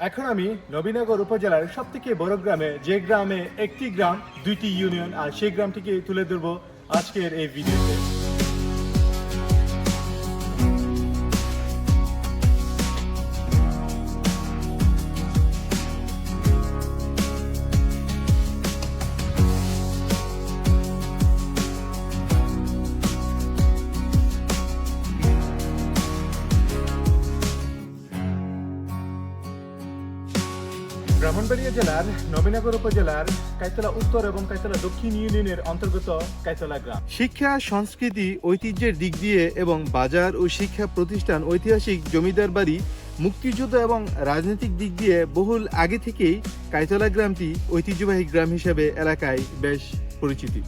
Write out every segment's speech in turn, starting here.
এখন আমি নবীনগর উপজেলার সব থেকে বড় গ্রামে, যে গ্রামে একটি গ্রাম, দুইটি ইউনিয়ন আর সেই গ্রামটিকে তুলে ধরবো আজকের এই ভিডিওতে ব্রাহ্মণবাড়িয়া জেলার, নবীনগর উপজেলার কাইতলা উত্তর এবং কাইতলা দক্ষিণ ইউনিয়নের অন্তর্গত কাইতলা গ্রাম। শিক্ষা, সংস্কৃতি, ঐতিহ্যের দিক দিয়ে এবং বাজার ও শিক্ষা প্রতিষ্ঠান ঐতিহাসিক জমিদার বাড়ি, মুক্তিযুদ্ধ এবং রাজনৈতিক দিক দিয়ে বহুল আগে থেকেই কাইতলা গ্রামটি ঐতিহ্যবাহী গ্রাম হিসেবে এলাকায় বেশ পরিচিতি।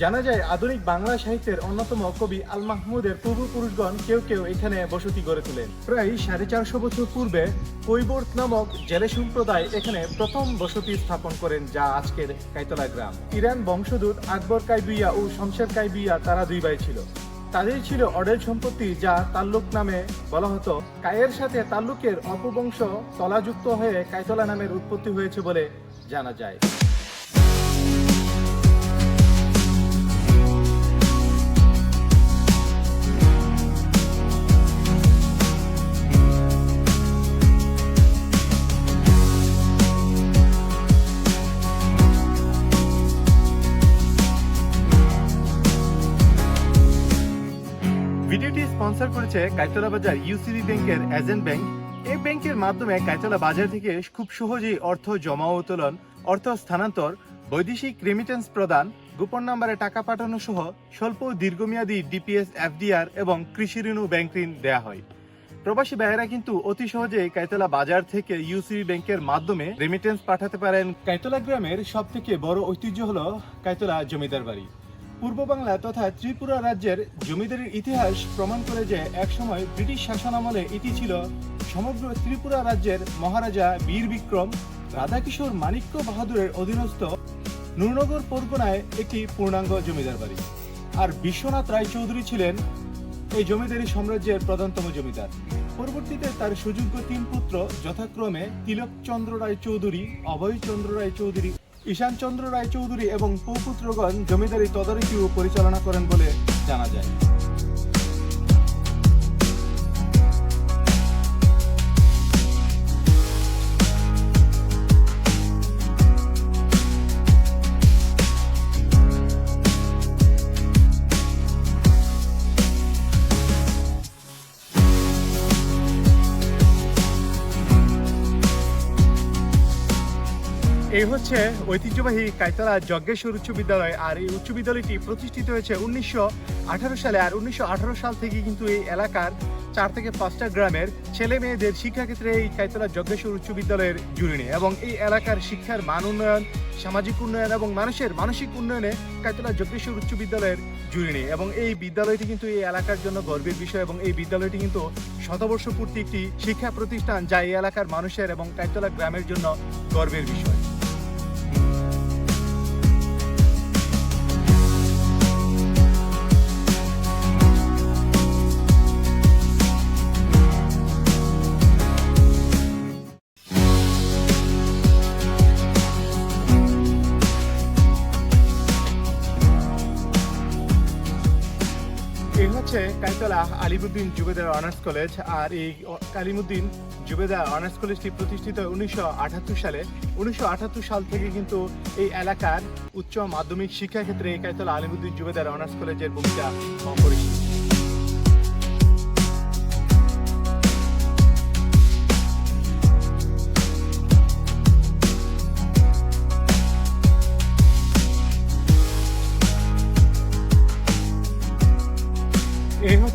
জানা যায়, আধুনিক বাংলা সাহিত্যের অন্যতম কবি আল মাহমুদের পূর্বপুরুষগণ কেউ কেউ এখানে বসতি গড়ে তোলেন। প্রায় সাড়ে চারশো বছর পূর্বে কৈবর্ত নামক জেলে সম্প্রদায় এখানে প্রথম বসতি স্থাপন করেন, যা আজকের কাইতলা গ্রাম। ইরান বংশদূত আকবর কাইবিয়া ও শমশের কাইবিয়া তারা দুই ভাই ছিল। তাদের ছিল অডেল সম্পত্তি, যা তাল্লুক নামে বলা হতো। কায়ের সাথে তাল্লুকের অপবংশ তলাযুক্ত হয়ে কাইতলা নামের উৎপত্তি হয়েছে বলে জানা যায়। ভিডিওটি স্পন্সর করেছে কাইতলা বাজার ইউসিবি ব্যাংকের এজেন্ট ব্যাংক। এই ব্যাংকের মাধ্যমে কাইতলা বাজার থেকে খুব সহজেই অর্থ জমা ও উত্তোলন অর্থ স্থানান্তর, বৈদেশিক রেমিটেন্স প্রদান, গোপন নম্বরে টাকা পাঠানো সহ স্বল্প দীর্ঘমেয়াদী ডিপিএস এফডিআর এবং কৃষি ঋণ ব্যাংক ঋণ দেওয়া হয়। প্রবাসী ভাইয়েরা কিন্তু অতি সহজে কাইতলা বাজার থেকে ইউসিবি ব্যাংকের মাধ্যমে রেমিটেন্স পাঠাতে পারেন। কাইতলা গ্রামের সব থেকে বড় ঐতিহ্য হলো কাইতলা জমিদার বাড়ি। পূর্ব বাংলা তথা ত্রিপুরা রাজ্যের জমিদারির ইতিহাস প্রমাণ করে যে একসময় ব্রিটিশ শাসনামলে এটি ছিল সমগ্র ত্রিপুরা রাজ্যের মহারাজা বীর বিক্রম, রাধাকিশোর মানিক্য বাহাদুরের অধীনস্থ নুরনগর পরগনায় একটি পূর্ণাঙ্গ জমিদার বাড়ি। আর বিশ্বনাথ রায়চৌধুরী ছিলেন এই জমিদারি সাম্রাজ্যের প্রধানতম জমিদার। পরবর্তীতে তার সুযোগ্য তিন পুত্র যথাক্রমে তিলকচন্দ্র রায় চৌধুরী অভয়চন্দ্র রায় চৌধুরী ঈশানচন্দ্র রায় চৌধুরী এবং পৌপুত্রগণ জমিদারি তদারকি ও পরিচালনা করেন বলে জানা যায়। এই হচ্ছে ঐতিহ্যবাহী কাইতলা যজ্ঞেশ্বর উচ্চ বিদ্যালয়, আর এই উচ্চ বিদ্যালয়টি প্রতিষ্ঠিত হয়েছে উনিশশো আঠারো সালে, আর উনিশশো আঠারো সাল থেকে কিন্তু এই এলাকার চার থেকে পাঁচটা গ্রামের ছেলে মেয়েদের শিক্ষাক্ষেত্রে এই কাইতলা যজ্ঞেশ্বর উচ্চ বিদ্যালয়ের জুড়ি এবং এই এলাকার শিক্ষার মান উন্নয়ন, সামাজিক উন্নয়ন এবং মানুষের মানসিক উন্নয়নে কাইতলা যজ্ঞেশ্বর উচ্চ বিদ্যালয়ের জুড়ি এবং এই বিদ্যালয়টি কিন্তু এই এলাকার জন্য গর্বের বিষয় এবং এই বিদ্যালয়টি কিন্তু শতবর্ষ পূর্তি একটি শিক্ষা প্রতিষ্ঠান যা এই এলাকার মানুষের এবং কাইতলা গ্রামের জন্য গর্বের বিষয়। হচ্ছে কাইতলা আলিমুদ্দিন জুবেদার অনার্স কলেজ আর এই কালিমুদ্দিন জুবেদার অনার্স কলেজটি প্রতিষ্ঠিত উনিশশো আটাত্তর সালে। উনিশশো আটাত্তর সাল থেকে কিন্তু এই এলাকার উচ্চ মাধ্যমিক শিক্ষা ক্ষেত্রে এই কাইতলা আলিমুদ্দিন জুবেদার অনার্স কলেজের ভূমিকা অপরিসীম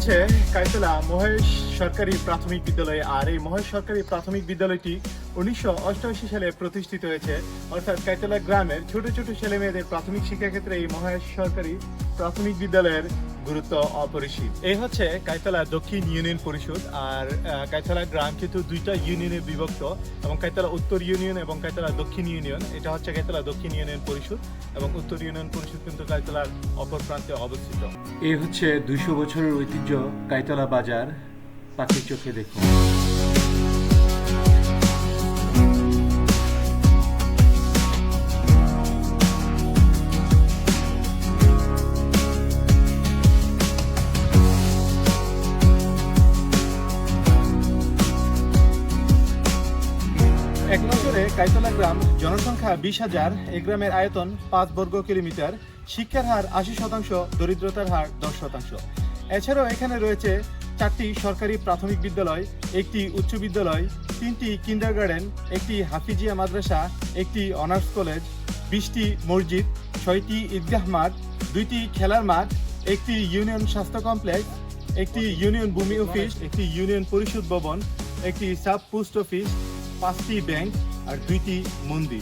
হচ্ছে কাইতলা মহেশ সরকারি প্রাথমিক বিদ্যালয়। আর এই মহেশ সরকারি প্রাথমিক বিদ্যালয়টি উনিশশো অষ্টআশি সালে প্রতিষ্ঠিত হয়েছে। অর্থাৎ কাইতলা গ্রামের ছোট ছোট ছেলে মেয়েদের প্রাথমিক শিক্ষাক্ষেত্রে এই মহেশ সরকারি প্রাথমিক বিদ্যালয়ের গুরুত্ব অপরিসীম। এই হচ্ছে কাইতলা দক্ষিণ ইউনিয়ন পরিষদ আর আহ, কাইতলা গ্রাম কিন্তু দুইটা ইউনিয়নে বিভক্ত এবং কাইতলা উত্তর ইউনিয়ন এবং কাইতলা দক্ষিণ ইউনিয়ন। এটা হচ্ছে কাইতলা দক্ষিণ ইউনিয়ন পরিষদ এবং উত্তর ইউনিয়ন পরিষদ কিন্তু কাইতলার অপর প্রান্তে অবস্থিত। এই হচ্ছে দুইশো বছরের ঐতিহ্য কাইতলা বাজার। পাখির চোখে দেখুন। উত্তরে কাইতলা গ্রাম, জনসংখ্যা বিশ হাজার, এ গ্রামের আয়তন পাঁচ বর্গ কিলোমিটার। শিক্ষার হার আশি শতাংশ, দরিদ্রতার হার দশ শতাংশ। এছাড়াও এখানে রয়েছে চারটি সরকারি প্রাথমিক বিদ্যালয়, একটি উচ্চ বিদ্যালয়, তিনটি কিন্ডার গার্ডেন একটি হাফিজিয়া মাদ্রাসা, একটি অনার্স কলেজ, বিশটি মসজিদ, ছয়টি ঈদগাহ মাঠ, দুইটি খেলার মাঠ, একটি ইউনিয়ন স্বাস্থ্য কমপ্লেক্স, একটি ইউনিয়ন ভূমি অফিস, একটি ইউনিয়ন পরিষদ ভবন, একটি সাব পোস্ট অফিস পাঁচটি ব্যাংক আর দুইটি মন্দির।